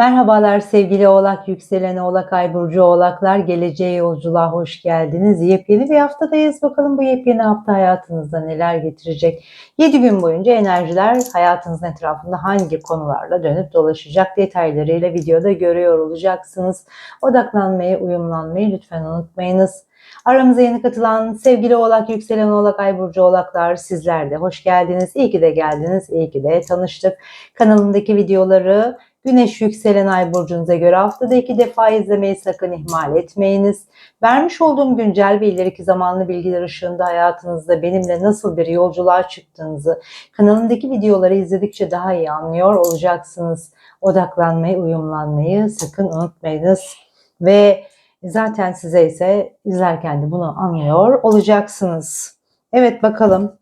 Merhabalar sevgili Oğlak, yükselen Oğlak, Ay Burcu Oğlaklar. Geleceğe yolculuğa hoş geldiniz. Yepyeni bir haftadayız. Bakalım bu yepyeni hafta hayatınızda neler getirecek? 7 gün boyunca enerjiler hayatınızın etrafında hangi konularla dönüp dolaşacak detaylarıyla videoda görüyor olacaksınız. Odaklanmayı, uyumlanmayı lütfen unutmayınız. Aramıza yeni katılan sevgili Oğlak, yükselen Oğlak, Ay Burcu Oğlaklar sizler de hoş geldiniz. İyi ki de geldiniz, iyi ki de tanıştık. Kanalımdaki videoları Güneş yükselen ay burcunuza göre haftada iki defa izlemeyi sakın ihmal etmeyiniz. Vermiş olduğum güncel ve ileriki zamanlı bilgiler ışığında hayatınızda benimle nasıl bir yolculuğa çıktığınızı kanalımdaki videoları izledikçe daha iyi anlıyor olacaksınız. Odaklanmayı, uyumlanmayı sakın unutmayınız. Ve zaten size ise izlerken de bunu anlıyor olacaksınız. Evet bakalım.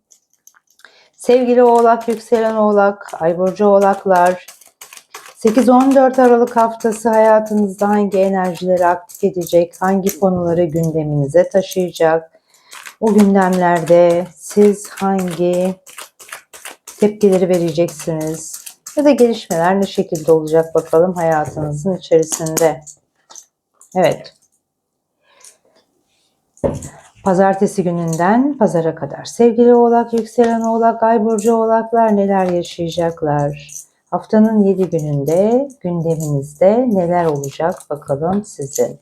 Sevgili Oğlak, yükselen Oğlak, Ay Burcu Oğlaklar, 8-14 Aralık haftası hayatınızda hangi enerjileri aktif edecek, hangi konuları gündeminize taşıyacak? O gündemlerde siz hangi tepkileri vereceksiniz? Ya da gelişmeler ne şekilde olacak bakalım hayatınızın içerisinde. Evet. Pazartesi gününden pazara kadar sevgili oğlak, yükselen oğlak, ay burcu oğlaklar neler yaşayacaklar? Haftanın 7 gününde gündeminizde neler olacak bakalım sizin.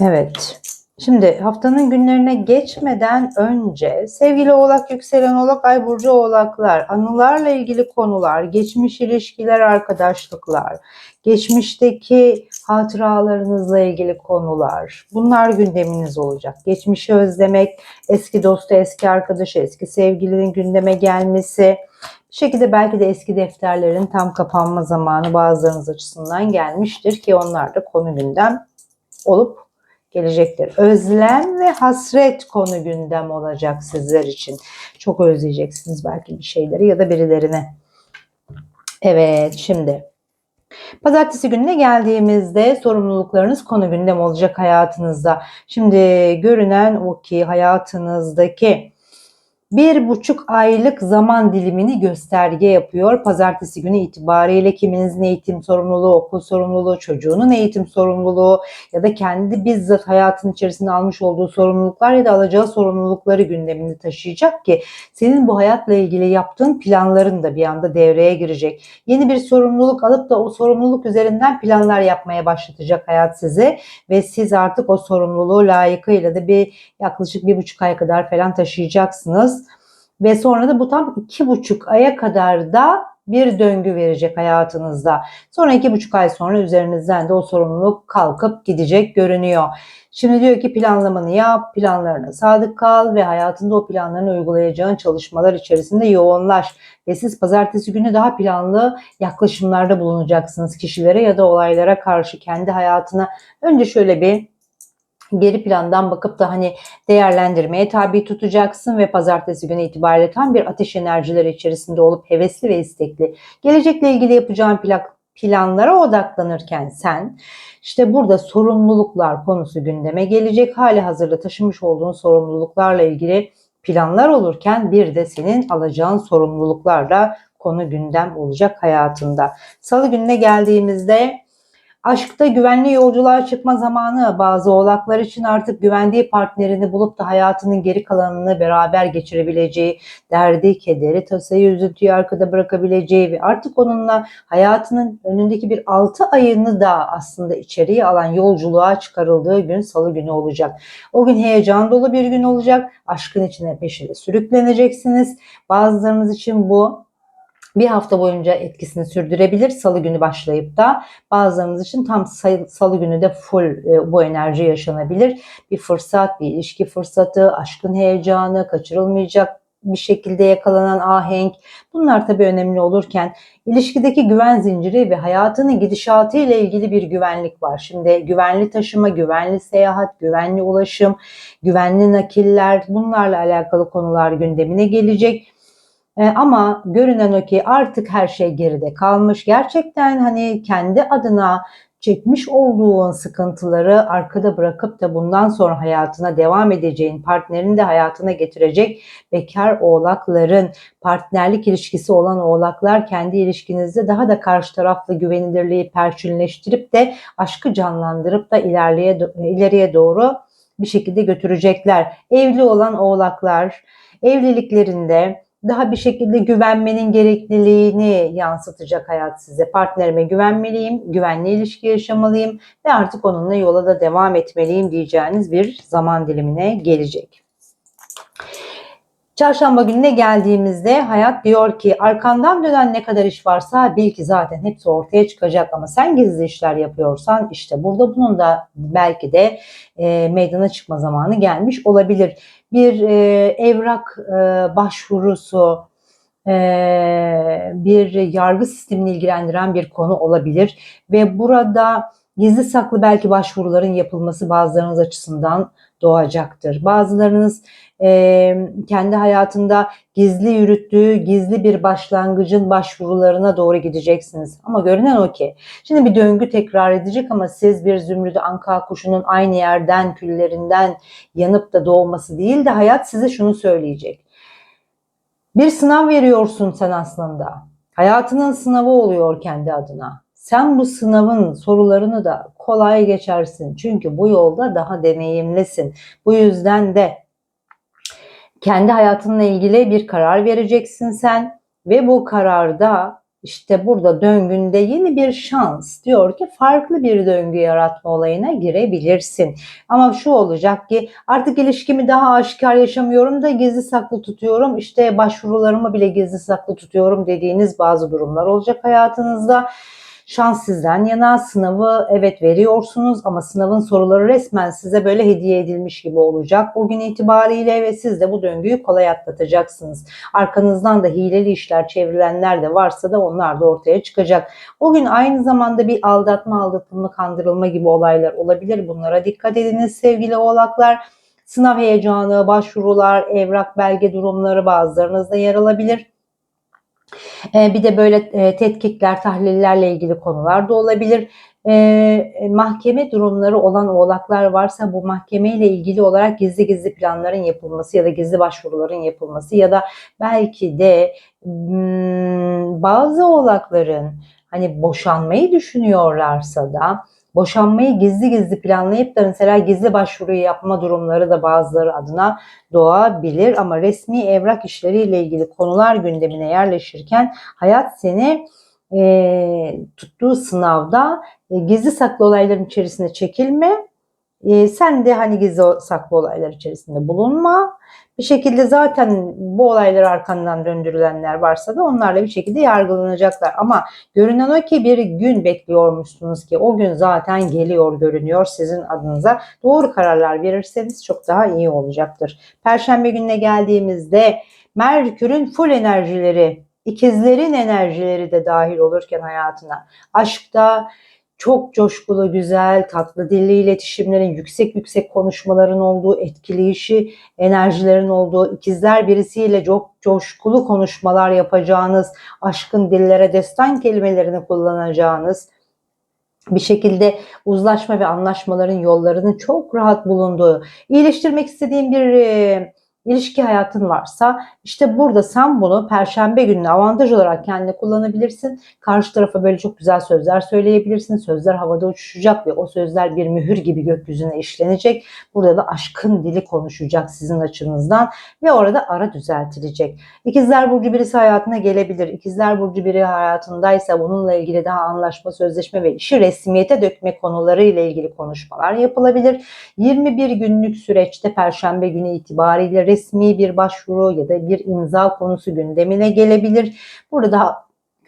Evet. Şimdi haftanın günlerine geçmeden önce sevgili oğlak, yükselen oğlak, ay burcu oğlaklar, anılarla ilgili konular, geçmiş ilişkiler, arkadaşlıklar, geçmişteki hatıralarınızla ilgili konular, bunlar gündeminiz olacak. Geçmişi özlemek, eski dostu, eski arkadaşı, eski sevgilinin gündeme gelmesi, bir şekilde belki de eski defterlerin tam kapanma zamanı bazılarınız açısından gelmiştir ki onlar da konu gündem olup gelecektir. Özlem ve hasret konu gündem olacak sizler için. Çok özleyeceksiniz belki bir şeyleri ya da birilerini. Evet şimdi Pazartesi gününe geldiğimizde sorumluluklarınız konu gündem olacak hayatınızda. Şimdi görünen o ki hayatınızdaki bir buçuk aylık zaman dilimini gösterge yapıyor. Pazartesi günü itibariyle kiminizin eğitim sorumluluğu, okul sorumluluğu, çocuğunun eğitim sorumluluğu ya da kendi bizzat hayatın içerisinde almış olduğu sorumluluklar ya da alacağı sorumlulukları gündemini taşıyacak ki senin bu hayatla ilgili yaptığın planların da bir anda devreye girecek. Yeni bir sorumluluk alıp da o sorumluluk üzerinden planlar yapmaya başlatacak hayat size ve siz artık o sorumluluğu layıkıyla da bir yaklaşık bir buçuk ay kadar falan taşıyacaksınız. Ve sonra da bu tam iki buçuk aya kadar da bir döngü verecek hayatınızda. Sonra iki buçuk ay sonra üzerinizden de o sorumluluk kalkıp gidecek görünüyor. Şimdi diyor ki planlamanı yap, planlarına sadık kal ve hayatında o planlarını uygulayacağın çalışmalar içerisinde yoğunlaş. Ve siz pazartesi günü daha planlı yaklaşımlarda bulunacaksınız kişilere ya da olaylara karşı kendi hayatına. Önce şöyle bir geri plandan bakıp da hani değerlendirmeye tabi tutacaksın ve pazartesi günü itibariyle tam bir ateş enerjileri içerisinde olup hevesli ve istekli gelecekle ilgili yapacağın planlara odaklanırken sen işte burada sorumluluklar konusu gündeme gelecek. Hali hazırda taşımış olduğun sorumluluklarla ilgili planlar olurken bir de senin alacağın sorumluluklarla konu gündem olacak hayatında. Salı gününe geldiğimizde Aşkta güvenli yolculuğa çıkma zamanı bazı oğlaklar için artık güvendiği partnerini bulup da hayatının geri kalanını beraber geçirebileceği, derdi, kederi, tasayı, üzüntüyü arkada bırakabileceği ve artık onunla hayatının önündeki bir 6 ayını da aslında içeriye alan yolculuğa çıkarıldığı gün salı günü olacak. O gün heyecan dolu bir gün olacak. Aşkın içine peşine sürükleneceksiniz. Bazılarınız için bu bir hafta boyunca etkisini sürdürebilir. Salı günü başlayıp da bazılarınız için tam salı günü de full e, bu enerji yaşanabilir. Bir fırsat, bir ilişki fırsatı, aşkın heyecanı, kaçırılmayacak bir şekilde yakalanan ahenk bunlar tabii önemli olurken ilişkideki güven zinciri ve hayatının gidişatı ile ilgili bir güvenlik var. Şimdi güvenli taşıma, güvenli seyahat, güvenli ulaşım, güvenli nakiller bunlarla alakalı konular gündemine gelecek. E, ama görünen o ki artık her şey geride kalmış. Gerçekten hani kendi adına çekmiş olduğun sıkıntıları arkada bırakıp da bundan sonra hayatına devam edeceğin, partnerini de hayatına getirecek bekar oğlakların, partnerlik ilişkisi olan oğlaklar kendi ilişkinizde daha da karşı taraflı güvenilirliği perçinleştirip de aşkı canlandırıp da ilerleye, ileriye doğru bir şekilde götürecekler. Evli olan oğlaklar evliliklerinde daha bir şekilde güvenmenin gerekliliğini yansıtacak hayat size. Partnerime güvenmeliyim, güvenli ilişki yaşamalıyım ve artık onunla yola da devam etmeliyim diyeceğiniz bir zaman dilimine gelecek. Çarşamba gününe geldiğimizde hayat diyor ki arkandan dönen ne kadar iş varsa bil ki zaten hepsi ortaya çıkacak ama sen gizli işler yapıyorsan işte burada bunun da belki de e, meydana çıkma zamanı gelmiş olabilir. Bir e, evrak e, başvurusu, e, bir yargı sistemini ilgilendiren bir konu olabilir ve burada gizli saklı belki başvuruların yapılması bazılarınız açısından doğacaktır. Bazılarınız e, kendi hayatında gizli yürüttüğü gizli bir başlangıcın başvurularına doğru gideceksiniz. Ama görünen o ki şimdi bir döngü tekrar edecek ama siz bir zümrüdü anka kuşunun aynı yerden küllerinden yanıp da doğması değil de hayat size şunu söyleyecek. Bir sınav veriyorsun sen aslında. Hayatının sınavı oluyor kendi adına. Sen bu sınavın sorularını da kolay geçersin. Çünkü bu yolda daha deneyimlisin. Bu yüzden de kendi hayatınla ilgili bir karar vereceksin sen ve bu kararda işte burada döngünde yeni bir şans diyor ki farklı bir döngü yaratma olayına girebilirsin. Ama şu olacak ki artık ilişkimi daha aşikar yaşamıyorum da gizli saklı tutuyorum. İşte başvurularımı bile gizli saklı tutuyorum dediğiniz bazı durumlar olacak hayatınızda. Şans sizden yana sınavı evet veriyorsunuz ama sınavın soruları resmen size böyle hediye edilmiş gibi olacak. O gün itibariyle ve siz de bu döngüyü kolay atlatacaksınız. Arkanızdan da hileli işler çevrilenler de varsa da onlar da ortaya çıkacak. O gün aynı zamanda bir aldatma, aldatılma, kandırılma gibi olaylar olabilir. Bunlara dikkat ediniz sevgili oğlaklar. Sınav heyecanı, başvurular, evrak, belge durumları bazılarınızda yer alabilir. Ee, bir de böyle e, tetkikler, tahlillerle ilgili konular da olabilir. Ee, mahkeme durumları olan oğlaklar varsa bu mahkemeyle ilgili olarak gizli gizli planların yapılması ya da gizli başvuruların yapılması ya da belki de hmm, bazı oğlakların hani boşanmayı düşünüyorlarsa da boşanmayı gizli gizli planlayıp da mesela gizli başvuru yapma durumları da bazıları adına doğabilir ama resmi evrak işleriyle ilgili konular gündemine yerleşirken hayat seni e, tuttuğu sınavda e, gizli saklı olayların içerisine çekilme e, sen de hani gizli saklı olaylar içerisinde bulunma. Bir şekilde zaten bu olayları arkandan döndürülenler varsa da onlarla bir şekilde yargılanacaklar. Ama görünen o ki bir gün bekliyormuşsunuz ki o gün zaten geliyor görünüyor sizin adınıza. Doğru kararlar verirseniz çok daha iyi olacaktır. Perşembe gününe geldiğimizde Merkür'ün full enerjileri, ikizlerin enerjileri de dahil olurken hayatına, aşkta, çok coşkulu, güzel, tatlı dilli iletişimlerin, yüksek yüksek konuşmaların olduğu, etkileyişi enerjilerin olduğu, ikizler birisiyle çok coşkulu konuşmalar yapacağınız, aşkın dillere destan kelimelerini kullanacağınız, bir şekilde uzlaşma ve anlaşmaların yollarının çok rahat bulunduğu, iyileştirmek istediğim bir ilişki hayatın varsa işte burada sen bunu perşembe gününe avantaj olarak kendine kullanabilirsin. Karşı tarafa böyle çok güzel sözler söyleyebilirsin. Sözler havada uçuşacak ve o sözler bir mühür gibi gökyüzüne işlenecek. Burada da aşkın dili konuşacak sizin açınızdan ve orada ara düzeltilecek. İkizler Burcu birisi hayatına gelebilir. İkizler Burcu biri hayatındaysa bununla ilgili daha anlaşma, sözleşme ve işi resmiyete dökme konuları ile ilgili konuşmalar yapılabilir. 21 günlük süreçte perşembe günü itibariyle resmi bir başvuru ya da bir imza konusu gündemine gelebilir. Burada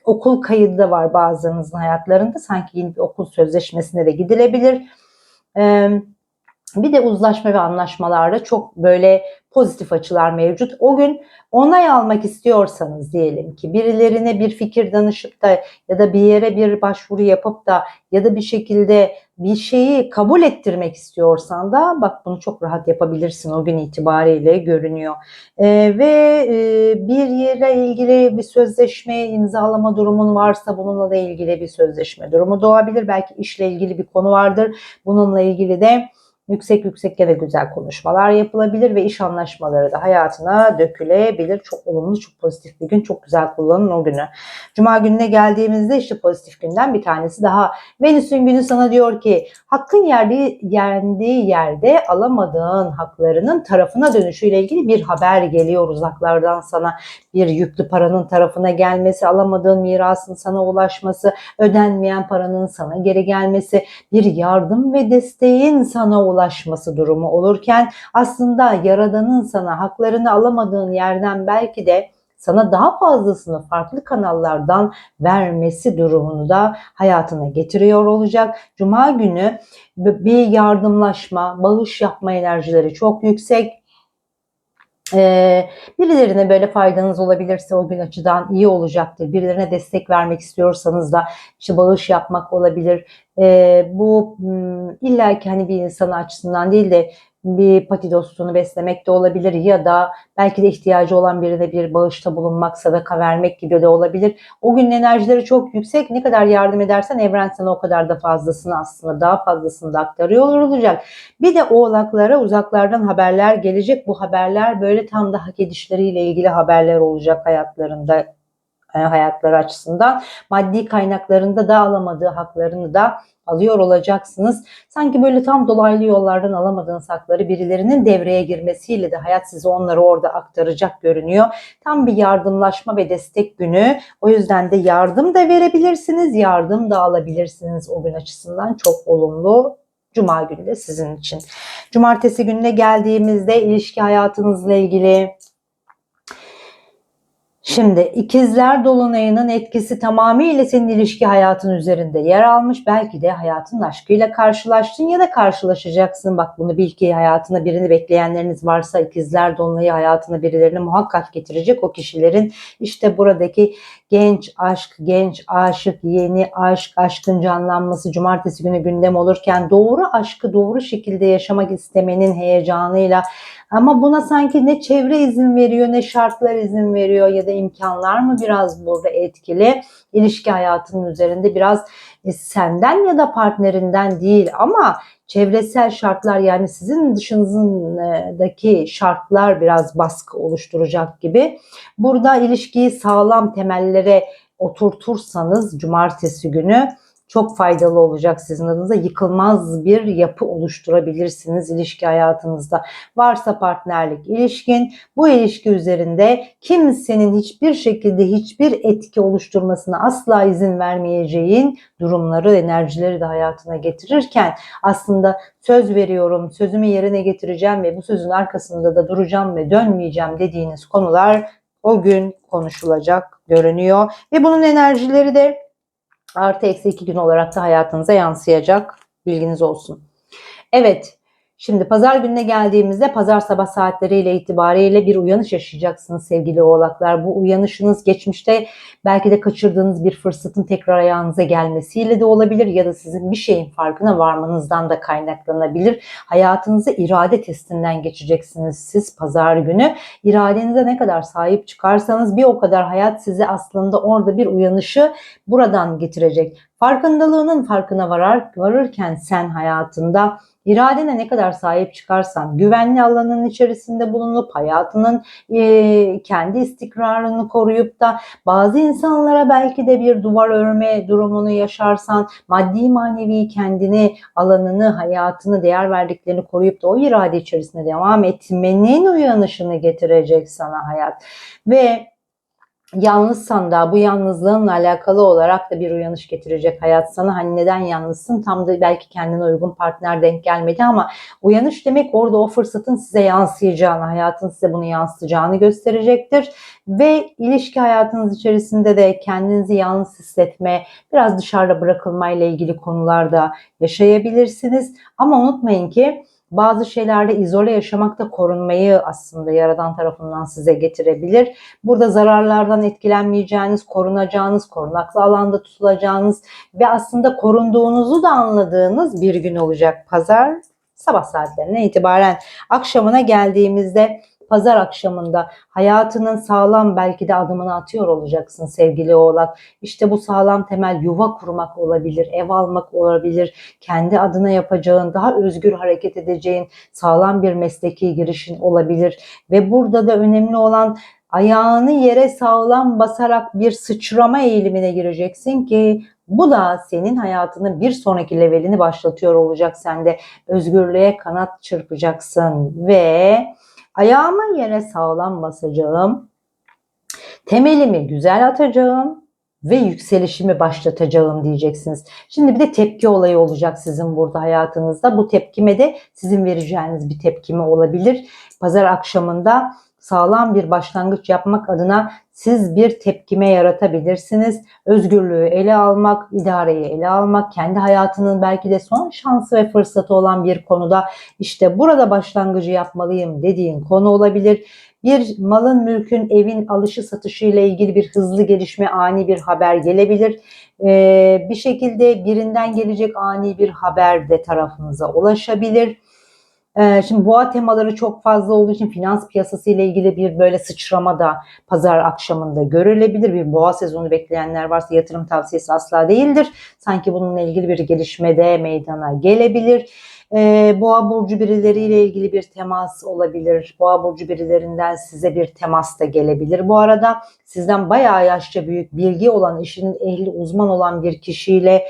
okul kaydı da var bazılarınızın hayatlarında. Sanki yeni bir okul sözleşmesine de gidilebilir. bir de uzlaşma ve anlaşmalarda çok böyle pozitif açılar mevcut. O gün onay almak istiyorsanız diyelim ki birilerine bir fikir danışıp da ya da bir yere bir başvuru yapıp da ya da bir şekilde bir şeyi kabul ettirmek istiyorsan da bak bunu çok rahat yapabilirsin o gün itibariyle görünüyor. Ee, ve e, bir yere ilgili bir sözleşme imzalama durumun varsa bununla da ilgili bir sözleşme durumu doğabilir. Belki işle ilgili bir konu vardır. Bununla ilgili de yüksek yüksek ya da güzel konuşmalar yapılabilir ve iş anlaşmaları da hayatına dökülebilir. Çok olumlu, çok pozitif bir gün. Çok güzel kullanın o günü. Cuma gününe geldiğimizde işte pozitif günden bir tanesi daha. Venüs'ün günü sana diyor ki hakkın yerde, yendiği yerde alamadığın haklarının tarafına dönüşüyle ilgili bir haber geliyor uzaklardan sana. Bir yüklü paranın tarafına gelmesi, alamadığın mirasın sana ulaşması, ödenmeyen paranın sana geri gelmesi, bir yardım ve desteğin sana ulaşması durumu olurken aslında Yaradan'ın sana haklarını alamadığın yerden belki de sana daha fazlasını farklı kanallardan vermesi durumunu da hayatına getiriyor olacak. Cuma günü bir yardımlaşma, bağış yapma enerjileri çok yüksek. Ee, birilerine böyle faydanız olabilirse o gün açıdan iyi olacaktır. Birilerine destek vermek istiyorsanız da işte bağış yapmak olabilir. Ee, bu illa ki hani bir insan açısından değil de bir pati dostunu beslemek de olabilir ya da belki de ihtiyacı olan birine bir bağışta bulunmak, sadaka vermek gibi de olabilir. O günün enerjileri çok yüksek. Ne kadar yardım edersen evren sana o kadar da fazlasını aslında daha fazlasını da aktarıyor olacak. Bir de oğlaklara uzaklardan haberler gelecek. Bu haberler böyle tam da hak edişleriyle ilgili haberler olacak hayatlarında hayatları açısından maddi kaynaklarında da alamadığı haklarını da alıyor olacaksınız. Sanki böyle tam dolaylı yollardan alamadığınız hakları birilerinin devreye girmesiyle de hayat size onları orada aktaracak görünüyor. Tam bir yardımlaşma ve destek günü. O yüzden de yardım da verebilirsiniz, yardım da alabilirsiniz o gün açısından çok olumlu Cuma günü de sizin için. Cumartesi gününe geldiğimizde ilişki hayatınızla ilgili Şimdi ikizler dolunayının etkisi tamamıyla senin ilişki hayatın üzerinde yer almış. Belki de hayatın aşkıyla karşılaştın ya da karşılaşacaksın. Bak bunu bil ki hayatına birini bekleyenleriniz varsa ikizler dolunayı hayatına birilerini muhakkak getirecek. O kişilerin işte buradaki genç aşk, genç aşık, yeni aşk, aşkın canlanması cumartesi günü gündem olurken doğru aşkı doğru şekilde yaşamak istemenin heyecanıyla ama buna sanki ne çevre izin veriyor ne şartlar izin veriyor ya da imkanlar mı biraz burada etkili. İlişki hayatının üzerinde biraz senden ya da partnerinden değil ama çevresel şartlar yani sizin dışınızdaki şartlar biraz baskı oluşturacak gibi. Burada ilişkiyi sağlam temellere oturtursanız cumartesi günü çok faydalı olacak sizin adınıza. Yıkılmaz bir yapı oluşturabilirsiniz ilişki hayatınızda. Varsa partnerlik ilişkin, bu ilişki üzerinde kimsenin hiçbir şekilde hiçbir etki oluşturmasına asla izin vermeyeceğin durumları, enerjileri de hayatına getirirken aslında söz veriyorum, sözümü yerine getireceğim ve bu sözün arkasında da duracağım ve dönmeyeceğim dediğiniz konular o gün konuşulacak görünüyor. Ve bunun enerjileri de artı eksi iki gün olarak da hayatınıza yansıyacak. Bilginiz olsun. Evet. Şimdi pazar gününe geldiğimizde pazar sabah saatleriyle itibariyle bir uyanış yaşayacaksınız sevgili oğlaklar. Bu uyanışınız geçmişte belki de kaçırdığınız bir fırsatın tekrar ayağınıza gelmesiyle de olabilir ya da sizin bir şeyin farkına varmanızdan da kaynaklanabilir. Hayatınızı irade testinden geçeceksiniz siz pazar günü. İradenize ne kadar sahip çıkarsanız bir o kadar hayat size aslında orada bir uyanışı buradan getirecek. Farkındalığının farkına varar, varırken sen hayatında İradene ne kadar sahip çıkarsan, güvenli alanın içerisinde bulunup hayatının e, kendi istikrarını koruyup da bazı insanlara belki de bir duvar örme durumunu yaşarsan, maddi manevi kendini, alanını, hayatını, değer verdiklerini koruyup da o irade içerisinde devam etmenin uyanışını getirecek sana hayat. Ve yalnızsan da bu yalnızlığınla alakalı olarak da bir uyanış getirecek hayat sana. Hani neden yalnızsın? Tam da belki kendine uygun partner denk gelmedi ama uyanış demek orada o fırsatın size yansıyacağını, hayatın size bunu yansıtacağını gösterecektir. Ve ilişki hayatınız içerisinde de kendinizi yalnız hissetme, biraz dışarıda bırakılma ile ilgili konularda yaşayabilirsiniz. Ama unutmayın ki Bazı şeylerde izole yaşamak da korunmayı aslında yaradan tarafından size getirebilir. Burada zararlardan etkilenmeyeceğiniz, korunacağınız, korunaklı alanda tutulacağınız ve aslında korunduğunuzu da anladığınız bir gün olacak pazar sabah saatlerine itibaren. Akşamına geldiğimizde pazar akşamında hayatının sağlam belki de adımını atıyor olacaksın sevgili oğlak. İşte bu sağlam temel yuva kurmak olabilir, ev almak olabilir, kendi adına yapacağın, daha özgür hareket edeceğin sağlam bir mesleki girişin olabilir. Ve burada da önemli olan ayağını yere sağlam basarak bir sıçrama eğilimine gireceksin ki bu da senin hayatının bir sonraki levelini başlatıyor olacak. Sen de özgürlüğe kanat çırpacaksın ve ayağımı yere sağlam basacağım. Temelimi güzel atacağım ve yükselişimi başlatacağım diyeceksiniz. Şimdi bir de tepki olayı olacak sizin burada hayatınızda. Bu tepkime de sizin vereceğiniz bir tepkime olabilir. Pazar akşamında sağlam bir başlangıç yapmak adına siz bir tepkime yaratabilirsiniz. Özgürlüğü ele almak, idareyi ele almak, kendi hayatının belki de son şansı ve fırsatı olan bir konuda işte burada başlangıcı yapmalıyım dediğin konu olabilir. Bir malın, mülkün, evin alışı satışı ile ilgili bir hızlı gelişme, ani bir haber gelebilir. Ee, bir şekilde birinden gelecek ani bir haber de tarafınıza ulaşabilir. Ee, şimdi boğa temaları çok fazla olduğu için finans piyasası ile ilgili bir böyle sıçrama da pazar akşamında görülebilir. Bir boğa sezonu bekleyenler varsa yatırım tavsiyesi asla değildir. Sanki bununla ilgili bir gelişme de meydana gelebilir. Ee, boğa burcu birileriyle ilgili bir temas olabilir. Boğa burcu birilerinden size bir temas da gelebilir. Bu arada sizden bayağı yaşça büyük bilgi olan, işinin ehli uzman olan bir kişiyle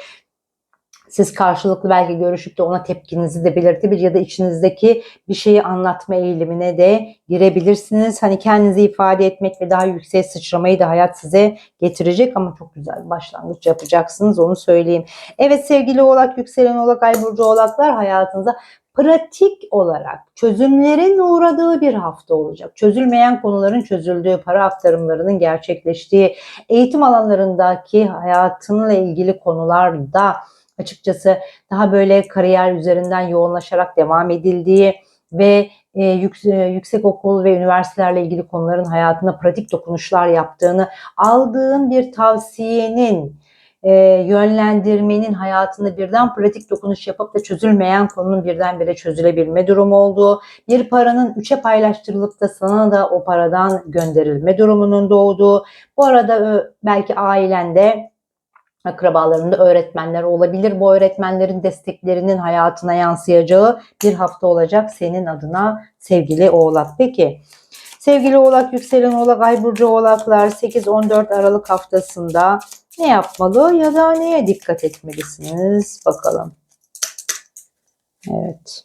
siz karşılıklı belki görüşüp de ona tepkinizi de belirtebilir ya da içinizdeki bir şeyi anlatma eğilimine de girebilirsiniz. Hani kendinizi ifade etmek ve daha yüksek sıçramayı da hayat size getirecek ama çok güzel bir başlangıç yapacaksınız onu söyleyeyim. Evet sevgili oğlak, yükselen oğlak, ay burcu oğlaklar hayatınıza pratik olarak çözümlerin uğradığı bir hafta olacak. Çözülmeyen konuların çözüldüğü, para aktarımlarının gerçekleştiği, eğitim alanlarındaki hayatınla ilgili konularda açıkçası daha böyle kariyer üzerinden yoğunlaşarak devam edildiği ve e, yüksek, yüksek okul ve üniversitelerle ilgili konuların hayatına pratik dokunuşlar yaptığını, aldığın bir tavsiyenin, e, yönlendirmenin hayatında birden pratik dokunuş yapıp da çözülmeyen konunun birdenbire çözülebilme durumu olduğu, bir paranın üçe paylaştırılıp da sana da o paradan gönderilme durumunun doğduğu, bu arada belki ailende akrabalarında öğretmenler olabilir. Bu öğretmenlerin desteklerinin hayatına yansıyacağı bir hafta olacak senin adına sevgili oğlak. Peki sevgili oğlak, yükselen oğlak, ay burcu oğlaklar 8-14 Aralık haftasında ne yapmalı ya da neye dikkat etmelisiniz bakalım. Evet.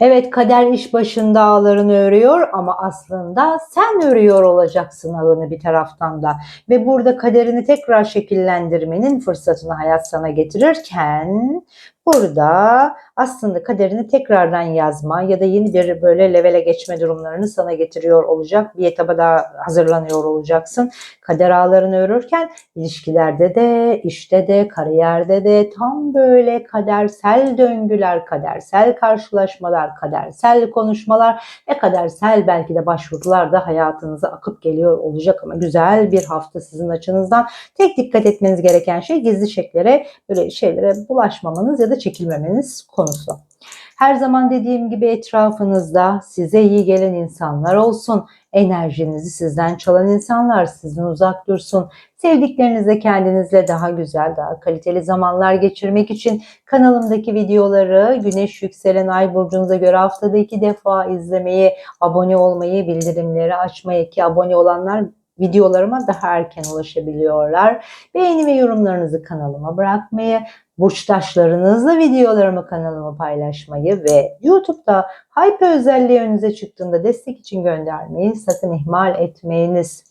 Evet kader iş başında ağlarını örüyor ama aslında sen örüyor olacaksın ağını bir taraftan da. Ve burada kaderini tekrar şekillendirmenin fırsatını hayat sana getirirken burada aslında kaderini tekrardan yazma ya da yeni bir böyle levele geçme durumlarını sana getiriyor olacak. Bir etaba daha hazırlanıyor olacaksın. Kader ağlarını örürken ilişkilerde de, işte de, kariyerde de tam böyle kadersel döngüler, kadersel karşılaşmalar, kadersel konuşmalar ve kadersel belki de başvurular da hayatınıza akıp geliyor olacak ama güzel bir hafta sizin açınızdan. Tek dikkat etmeniz gereken şey gizli şeklere, böyle şeylere bulaşmamanız ya da çekilmemeniz konusu. Her zaman dediğim gibi etrafınızda size iyi gelen insanlar olsun. Enerjinizi sizden çalan insanlar sizden uzak dursun. Sevdiklerinizle kendinizle daha güzel, daha kaliteli zamanlar geçirmek için kanalımdaki videoları Güneş Yükselen Ay Burcunuza göre haftada iki defa izlemeyi, abone olmayı, bildirimleri açmayı ki abone olanlar videolarıma daha erken ulaşabiliyorlar. Beğeni ve yorumlarınızı kanalıma bırakmayı, burçtaşlarınızla videolarımı kanalıma paylaşmayı ve YouTube'da Hype özelliği önünüze çıktığında destek için göndermeyi sakın ihmal etmeyiniz.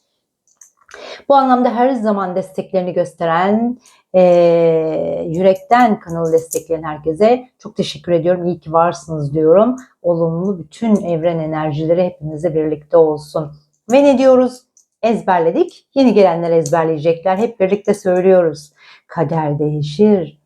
Bu anlamda her zaman desteklerini gösteren, e, yürekten kanalı destekleyen herkese çok teşekkür ediyorum. İyi ki varsınız diyorum. Olumlu bütün evren enerjileri hepimize birlikte olsun. Ve ne diyoruz? Ezberledik. Yeni gelenler ezberleyecekler. Hep birlikte söylüyoruz. Kader değişir,